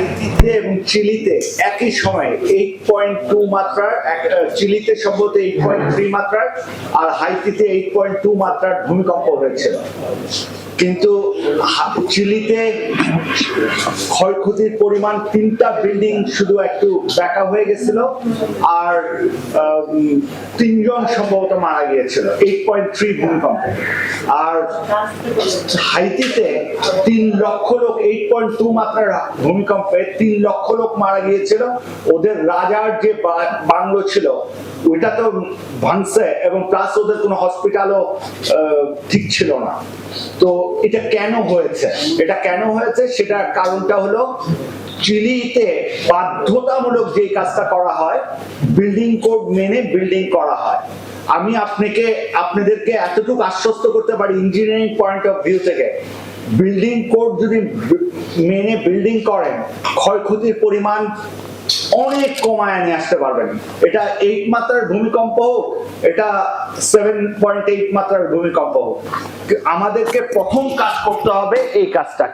IT হাইতিতে এবং চিলিতে একই সময়ে এইট পয়েন্ট টু মাত্রার চিলিতে সম্ভবত এইট পয়েন্ট থ্রি মাত্রার আর হাইতিতে এইট পয়েন্ট টু মাত্রার ভূমিকম্প হয়েছিল। কিন্তু চিলিতে ক্ষয়ক্ষতির পরিমাণ তিনটা বিল্ডিং শুধু একটু ব্যাকা হয়ে গেছিল আর তিনজন সম্ভবত মারা গিয়েছিল এইট পয়েন্ট থ্রি ভূমিকম্প। আর হাইতিতে তিন লক্ষ লোক এইট পয়েন্ট টু মাত্রার ভূমিকম্পে তিন লক্ষ লোক মারা গিয়েছিল। ওদের রাজার যে বাংলো ছিল, ওইটা তো ভাঙছে এবং প্লাস ওদের কোনো হসপিটালও ঠিক ছিল না। তো এটা কেন হয়েছে? এটা কেন হয়েছে? সেটার কারণটা হলো, চিলিতে বাধ্যতামূলক যে কাজটা করা হয় বিল্ডিং কোড মেনে বিল্ডিং করা হয়। আমি আপনাকে, আপনাদেরকে এতটুকু আশ্বস্ত করতে পারি ইঞ্জিনিয়ারিং পয়েন্ট অফ ভিউ থেকে। বিল্ডিং কোড যদি মেনে বিল্ডিং করেন, ক্ষয়ক্ষতির পরিমাণ অনেক কমায় নিয়ে আসতে পারবেন। এটা এইট মাত্রার ভূমিকম্প হোক, এটা সেভেন পয়েন্ট এইট মাত্রার ভূমিকম্প হোক। আমাদেরকে প্রথম কাজ করতে হবে এই কাজটা